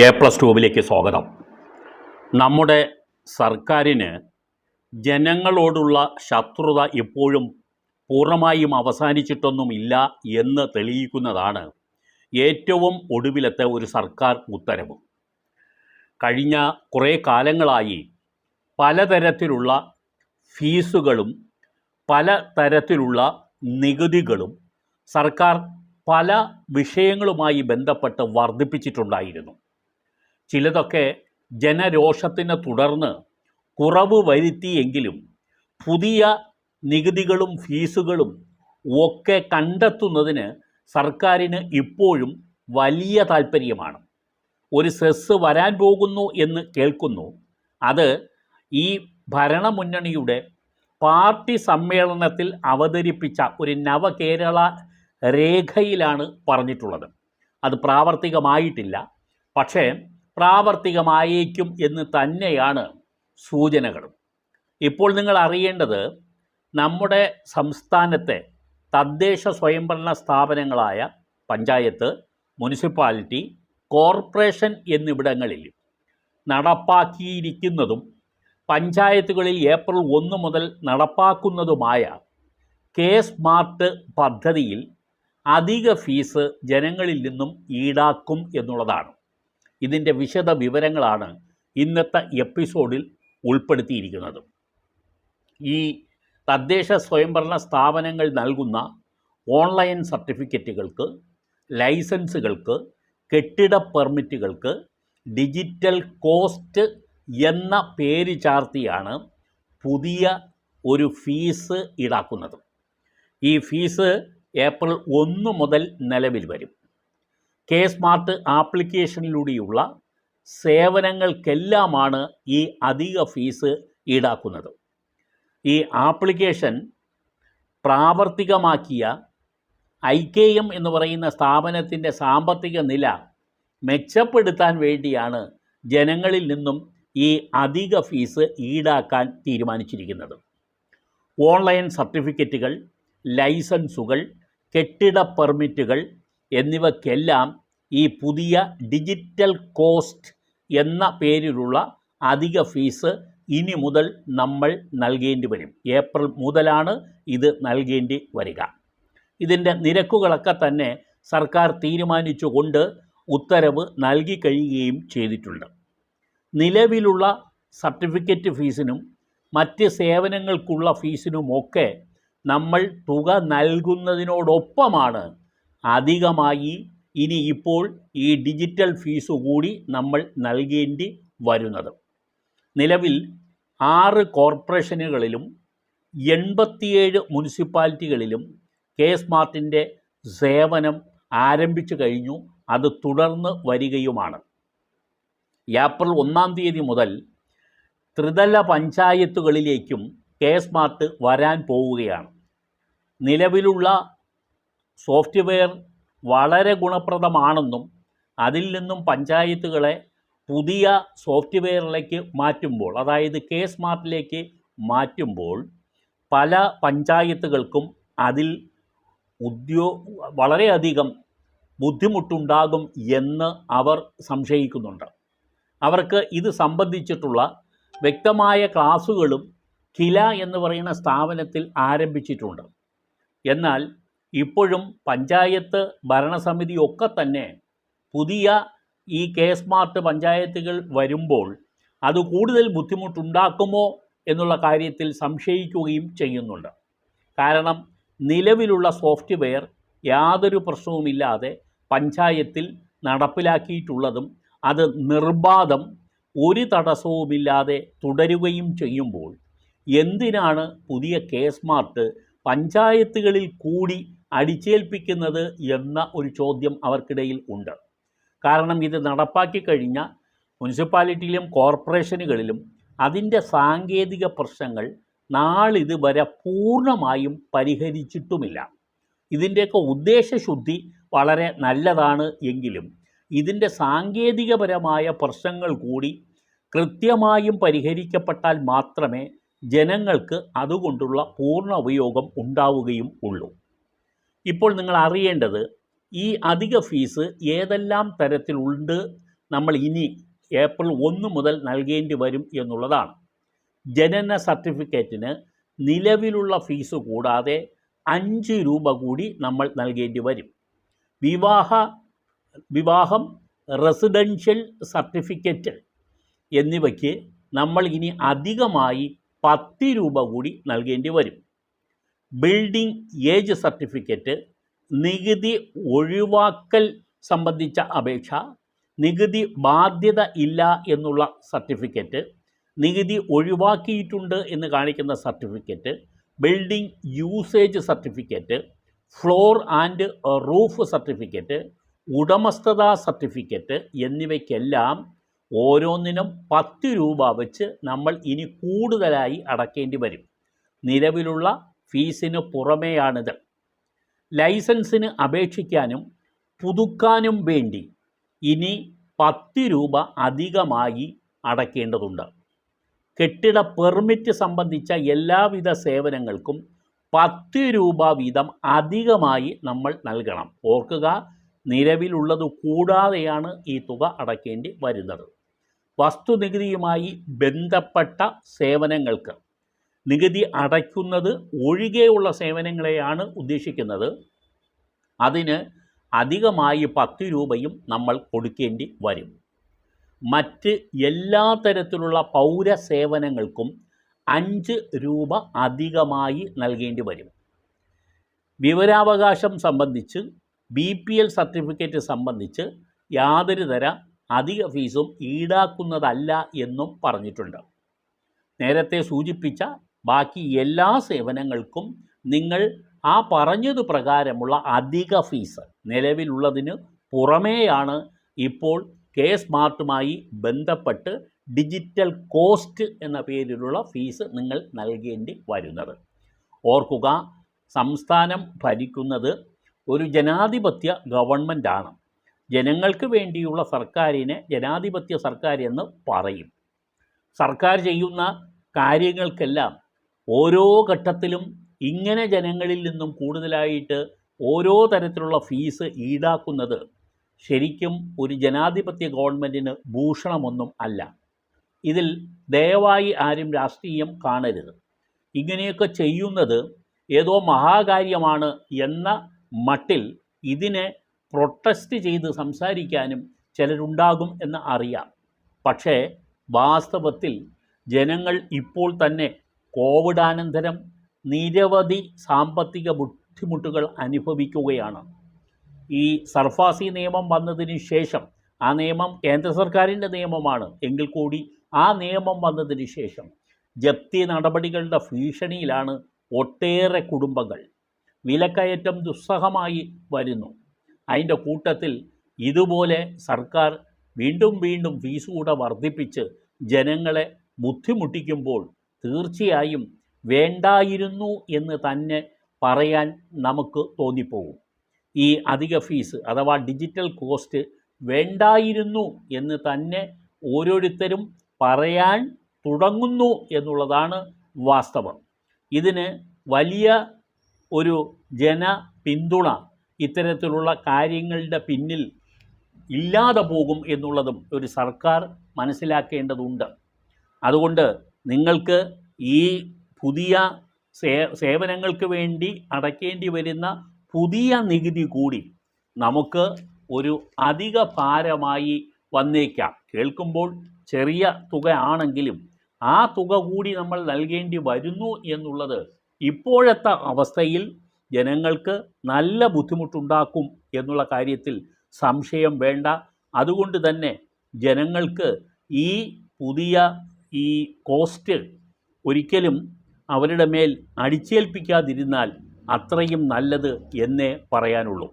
A plus ട്യൂബിലേക്ക് സ്വാഗതം. നമ്മുടെ സർക്കാരിന് ജനങ്ങളോടുള്ള ശത്രുത ഇപ്പോഴും പൂർണമായും അവസാനിച്ചിട്ടൊന്നുമില്ല എന്ന് തെളിയിക്കുന്നതാണ് ഏറ്റവും ഒടുവിലത്തെ ഒരു സർക്കാർ ഉത്തരവ്. കഴിഞ്ഞ കുറേ കാലങ്ങളായി പലതരത്തിലുള്ള ഫീസുകളും പല തരത്തിലുള്ള നികുതികളും സർക്കാർ പല വിഷയങ്ങളുമായി ബന്ധപ്പെട്ട് വർദ്ധിപ്പിച്ചിട്ടുണ്ടായിരുന്നു. ചിലതൊക്കെ ജനരോഷത്തിനെ തുടർന്ന് കുറവ് വരുത്തിയെങ്കിലും പുതിയ നികുതികളും ഫീസുകളും ഒക്കെ കണ്ടെത്തുന്നതിന് സർക്കാരിന് ഇപ്പോഴും വലിയ താല്പര്യമാണ് ഒരു സെസ് വരാൻ പോകുന്നു എന്ന് കേൾക്കുന്നു. അത് ഈ ഭരണമുന്നണിയുടെ പാർട്ടി സമ്മേളനത്തിൽ അവതരിപ്പിച്ച ഒരു നവകേരള രേഖയിലാണ് പറഞ്ഞിട്ടുള്ളത്. അത് പ്രാവർത്തികമായിട്ടില്ല. പക്ഷേ പ്രാവർത്തികമായേക്കും എന്ന് തന്നെയാണ് സൂചനകളും. ഇപ്പോൾ നിങ്ങൾ അറിയേണ്ടത് നമ്മുടെ സംസ്ഥാനത്തെ തദ്ദേശ സ്വയംഭരണ സ്ഥാപനങ്ങളായ പഞ്ചായത്ത് മുനിസിപ്പാലിറ്റി കോർപ്പറേഷൻ എന്നിവിടങ്ങളിൽ നടപ്പാക്കിയിരിക്കുന്നതും പഞ്ചായത്തുകളിൽ ഏപ്രിൽ ഒന്ന് മുതൽ നടപ്പാക്കുന്നതുമായ കെ സ്മാർട്ട് പദ്ധതിയിൽ അധിക ഫീസ് ജനങ്ങളിൽ നിന്നും ഈടാക്കും എന്നുള്ളതാണ്. ഇതിന്റെ വിശദ വിവരങ്ങളാണ് ഇന്നത്തെ എപ്പിസോഡിൽ ഉൾപ്പെടുത്തിയിരിക്കുന്നത്. ഈ തദ്ദേശ സ്വയംഭരണ സ്ഥാപനങ്ങൾ നൽകുന്ന ഓൺലൈൻ സർട്ടിഫിക്കറ്റുകൾക്ക് ലൈസൻസുകൾക്ക് കെട്ടിട പെർമിറ്റുകൾക്ക് ഡിജിറ്റൽ കോസ്റ്റ് എന്ന പേര് ചാർത്തിയാണ് പുതിയ ഒരു ഫീസ് ഈടാക്കുന്നത്. ഈ ഫീസ് ഏപ്രിൽ ഒന്ന് മുതൽ നിലവിൽ വരും. കെ സ്മാർട്ട് ആപ്ലിക്കേഷനിലൂടെയുള്ള സേവനങ്ങൾക്കെല്ലാമാണ് ഈ അധിക ഫീസ് ഈടാക്കുന്നത്. ഈ ആപ്ലിക്കേഷൻ പ്രാവർത്തികമാക്കിയ ഐ കെ എം എന്ന് പറയുന്ന സ്ഥാപനത്തിന്റെ സാമ്പത്തിക നില മെച്ചപ്പെടുത്താൻ വേണ്ടിയാണ് ജനങ്ങളിൽ നിന്നും ഈ അധിക ഫീസ് ഈടാക്കാൻ തീരുമാനിച്ചിരിക്കുന്നത്. ഓൺലൈൻ സർട്ടിഫിക്കറ്റുകൾ ലൈസൻസുകൾ കെട്ടിട പെർമിറ്റുകൾ എന്നിവയ്ക്കെല്ലാം ഈ പുതിയ ഡിജിറ്റൽ കോസ്റ്റ് എന്ന പേരിലുള്ള അധിക ഫീസ് ഇനി മുതൽ നമ്മൾ നൽകേണ്ടി വരും. ഏപ്രിൽ മുതലാണ് ഇത് നൽകേണ്ടി വരിക. ഇതിന്റെ നിരക്കുകളൊക്കെ തന്നെ സർക്കാർ തീരുമാനിച്ചുകൊണ്ട് ഉത്തരവ് നൽകി കഴിയുകയും ചെയ്തിട്ടുണ്ട്. നിലവിലുള്ള സർട്ടിഫിക്കറ്റ് ഫീസിനും മറ്റ് സേവനങ്ങൾക്കുള്ള ഫീസിനുമൊക്കെ നമ്മൾ തുക നൽകുന്നതിനോടൊപ്പമാണ് അധികമായി ഇനി ഇപ്പോൾ ഈ ഡിജിറ്റൽ ഫീസ് കൂടി നമ്മൾ നൽകേണ്ടി വരുന്നത്. നിലവിൽ ആറ് കോർപ്പറേഷനുകളിലും എൺപത്തിയേഴ് മുനിസിപ്പാലിറ്റികളിലും കെ സ്മാർട്ടിന്റെ സേവനം ആരംഭിച്ചു കഴിഞ്ഞു. അത് തുടർന്ന് വരികയുമാണ്. ഏപ്രിൽ ഒന്നാം തീയതി മുതൽ ത്രിതല പഞ്ചായത്തുകളിലേക്കും കെ സ്മാർട്ട് വരാൻ പോവുകയാണ്. നിലവിലുള്ള സോഫ്റ്റ്വെയർ വളരെ ഗുണപ്രദമാണെന്നും അതിൽ നിന്നും പഞ്ചായത്തുകളെ പുതിയ സോഫ്റ്റ്വെയറിലേക്ക് മാറ്റുമ്പോൾ അതായത് കെ സ്മാർട്ടിലേക്ക് മാറ്റുമ്പോൾ പല പഞ്ചായത്തുകൾക്കും അതിൽ ഉദ്യോ വളരെയധികം ബുദ്ധിമുട്ടുണ്ടാകും എന്ന് അവർ സംശയിക്കുന്നുണ്ട്. അവർക്ക് ഇത് സംബന്ധിച്ചിട്ടുള്ള വ്യക്തമായ ക്ലാസുകളും കില എന്ന് പറയുന്ന സ്ഥാപനത്തിൽ ആരംഭിച്ചിട്ടുണ്ട്. എന്നാൽ ഇപ്പോഴും പഞ്ചായത്ത് ഭരണസമിതി ഒക്കെ തന്നെ പുതിയ ഈ കെ സ്മാർട്ട് പഞ്ചായത്തുകൾ വരുമ്പോൾ അത് കൂടുതൽ ബുദ്ധിമുട്ടുണ്ടാക്കുമോ എന്നുള്ള കാര്യത്തിൽ സംശയിക്കുകയും ചെയ്യുന്നുണ്ട്. കാരണം നിലവിലുള്ള സോഫ്റ്റ്വെയർ യാതൊരു പ്രശ്നവുമില്ലാതെ പഞ്ചായത്തിൽ നടപ്പിലാക്കിയിട്ടുള്ളതും അത് നിർബാധം ഒരു തടസ്സവുമില്ലാതെ തുടരുകയും ചെയ്യുമ്പോൾ എന്തിനാണ് പുതിയ കെ സ്മാർട്ട് പഞ്ചായത്തുകളിൽ കൂടി അടിച്ചേൽപ്പിക്കുന്നത് എന്ന ഒരു ചോദ്യം അവർക്കിടയിൽ ഉണ്ട്. കാരണം ഇത് നടപ്പാക്കി കഴിഞ്ഞ മുനിസിപ്പാലിറ്റിയിലും കോർപ്പറേഷനുകളിലും അതിന്റെ സാങ്കേതിക പ്രശ്നങ്ങൾ നാളിതുവരെ പൂർണമായും പരിഹരിച്ചിട്ടുമില്ല. ഇതിന്റെയൊക്കെ ഉദ്ദേശശുദ്ധി വളരെ നല്ലതാണ് എങ്കിലും ഇതിന്റെ സാങ്കേതികപരമായ പ്രശ്നങ്ങൾ കൂടി കൃത്യമായും പരിഹരിക്കപ്പെട്ടാൽ മാത്രമേ ജനങ്ങൾക്ക് അതുകൊണ്ടുള്ള പൂർണ ഉപയോഗം ഉണ്ടാവുകയും ഉള്ളൂ. ഇപ്പോൾ നിങ്ങൾ അറിയേണ്ടത് ഈ അധിക ഫീസ് ഏതെല്ലാം തരത്തിലുണ്ട് നമ്മൾ ഇനി ഏപ്രിൽ ഒന്ന് മുതൽ നൽകേണ്ടി വരും എന്നുള്ളതാണ്. ജനന സർട്ടിഫിക്കറ്റിന് നിലവിലുള്ള ഫീസ് കൂടാതെ അഞ്ച് രൂപ കൂടി നമ്മൾ നൽകേണ്ടി വരും. വിവാഹ വിവാഹം റെസിഡൻഷ്യൽ സർട്ടിഫിക്കറ്റ് എന്നിവയ്ക്ക് നമ്മൾ ഇനി അധികമായി പത്ത് രൂപ കൂടി നൽകേണ്ടി വരും. ബിൽഡിംഗ് ഏജ് സർട്ടിഫിക്കറ്റ് നികുതി ഒഴിവാക്കൽ സംബന്ധിച്ച അപേക്ഷ നികുതി ബാധ്യത ഇല്ല എന്നുള്ള സർട്ടിഫിക്കറ്റ് നികുതി ഒഴിവാക്കിയിട്ടുണ്ട് എന്ന് കാണിക്കുന്ന certificate building usage certificate floor and roof certificate ഉടമസ്ഥതാ certificate എന്നിവയ്ക്കെല്ലാം ഓരോന്നിനും പത്ത് രൂപ വെച്ച് നമ്മൾ ഇനി കൂടുതലായി അടക്കേണ്ടി വരും. നിലവിലുള്ള ഫീസിന് പുറമെയാണിത്. ലൈസൻസിന് അപേക്ഷിക്കാനും പുതുക്കാനും വേണ്ടി ഇനി പത്ത് രൂപ അധികമായി അടയ്ക്കേണ്ടതുണ്ട് കെട്ടിട പെർമിറ്റ് സംബന്ധിച്ച എല്ലാവിധ സേവനങ്ങൾക്കും പത്ത് രൂപ വീതം അധികമായി നമ്മൾ നൽകണം. ഓർക്കുക നിലവിലുള്ളത് കൂടാതെയാണ് ഈ തുക അടയ്ക്കേണ്ടി വരുന്നത്. വസ്തുനികുതിയുമായി ബന്ധപ്പെട്ട സേവനങ്ങൾക്ക് നികുതി അടയ്ക്കുന്നത് ഒഴികെയുള്ള സേവനങ്ങളെയാണ് ഉദ്ദേശിക്കുന്നത്. അതിന് അധികമായി പത്ത് രൂപയും നമ്മൾ കൊടുക്കേണ്ടി വരും. മറ്റ് എല്ലാ തരത്തിലുള്ള പൗര സേവനങ്ങൾക്കും അഞ്ച് രൂപ അധികമായി നൽകേണ്ടി വരും. വിവരാവകാശം സംബന്ധിച്ച് ബി പി എൽ സർട്ടിഫിക്കറ്റ് സംബന്ധിച്ച് യാതൊരു തര അധിക ഫീസും ഈടാക്കുന്നതല്ല എന്നും പറഞ്ഞിട്ടുണ്ട്. നേരത്തെ സൂചിപ്പിച്ച ബാക്കി എല്ലാ സേവനങ്ങൾക്കും നിങ്ങൾ ആ പറഞ്ഞത് പ്രകാരമുള്ള അധിക ഫീസ് നിലവിലുള്ളതിന് പുറമേയാണ് ഇപ്പോൾ കെ സ്മാർട്ടുമായി ബന്ധപ്പെട്ട് ഡിജിറ്റൽ കോസ്റ്റ് എന്ന പേരിലുള്ള ഫീസ് നിങ്ങൾ നൽകേണ്ടി വരുന്നത്. ഓർക്കുക സംസ്ഥാനം ഭരിക്കുന്നത് ഒരു ജനാധിപത്യ ഗവൺമെന്റാണ് ജനങ്ങൾക്ക് വേണ്ടിയുള്ള സർക്കാരിനെ ജനാധിപത്യ സർക്കാർ എന്ന് പറയും. സർക്കാർ ചെയ്യുന്ന കാര്യങ്ങൾക്കെല്ലാം ഓരോ ഘട്ടത്തിലും ഇങ്ങനെ ജനങ്ങളിൽ നിന്നും കൂടുതലായിട്ട് ഓരോ തരത്തിലുള്ള ഫീസ് ഈടാക്കുന്നത് ശരിക്കും ഒരു ജനാധിപത്യ ഗവൺമെന്റിന് ഭൂഷണമൊന്നും അല്ല. ഇതിൽ ദയവായി ആരും രാഷ്ട്രീയം കാണരുത്. ഇങ്ങനെയൊക്കെ ചെയ്യുന്നത് ഏതോ മഹാകാര്യമാണ് എന്ന മട്ടിൽ ഇതിനെ പ്രൊട്ടസ്റ്റ് ചെയ്ത് സംസാരിക്കാനും ചിലരുണ്ടാകും എന്ന് അറിയാം. പക്ഷേ വാസ്തവത്തിൽ ജനങ്ങൾ ഇപ്പോൾ തന്നെ കോവിഡാനന്തരം നിരവധി സാമ്പത്തിക ബുദ്ധിമുട്ടുകൾ അനുഭവിക്കുകയാണ്. ഈ സർഫാസി നിയമം വന്നതിന് ശേഷം ആ നിയമം കേന്ദ്ര സർക്കാരിന്റെ നിയമമാണ്. എങ്കിൽ കൂടി ആ നിയമം വന്നതിന് ശേഷം ജപ്തി നടപടികളുടെ ഭീഷണിയിലാണ് ഒട്ടേറെ കുടുംബങ്ങൾ. വിലക്കയറ്റം ദുസ്സഹമായി വരുന്നു. അതിന്റെ കൂട്ടത്തിൽ ഇതുപോലെ സർക്കാർ വീണ്ടും വീണ്ടും ഫീസ് കൂടെ വർദ്ധിപ്പിച്ച് ജനങ്ങളെ ബുദ്ധിമുട്ടിക്കുമ്പോൾ തീർച്ചയായും വേണ്ടായിരുന്നു എന്ന് തന്നെ പറയാൻ നമുക്ക് തോന്നിപ്പോകും. ഈ അധിക ഫീസ് അഥവാ ഡിജിറ്റൽ കോസ്റ്റ് വേണ്ടായിരുന്നു എന്ന് തന്നെ ഓരോരുത്തരും പറയാൻ തുടങ്ങുന്നു എന്നുള്ളതാണ് വാസ്തവം. ഇതിന് വലിയ ഒരു ജന പിന്തുണ ഇത്തരത്തിലുള്ള കാര്യങ്ങളുടെ പിന്നിൽ ഇല്ലാതെ പോകും എന്നുള്ളതും ഒരു സർക്കാർ മനസ്സിലാക്കേണ്ടതുണ്ട്. അതുകൊണ്ട് നിങ്ങൾക്ക് ഈ പുതിയ സേ സേവനങ്ങൾക്ക് വേണ്ടി അടയ്ക്കേണ്ടി വരുന്ന പുതിയ നികുതി കൂടി നമുക്ക് ഒരു അധിക ഭാരമായി വന്നേക്കാം. കേൾക്കുമ്പോൾ ചെറിയ തുക ആണെങ്കിലും ആ തുക കൂടി നമ്മൾ നൽകേണ്ടി വരുന്നു എന്നുള്ളത് ഇപ്പോഴത്തെ അവസ്ഥയിൽ ജനങ്ങൾക്ക് നല്ല ബുദ്ധിമുട്ടുണ്ടാക്കും എന്നുള്ള കാര്യത്തിൽ സംശയം വേണ്ട. അതുകൊണ്ട് തന്നെ ജനങ്ങൾക്ക് ഈ പുതിയ ഈ കോസ്റ്റ് ഒരിക്കലും അവരുടെ മേൽ അടിച്ചേൽപ്പിക്കാതിരുന്നാൽ അത്രയും നല്ലത് എന്നേ പറയാനുള്ളൂ.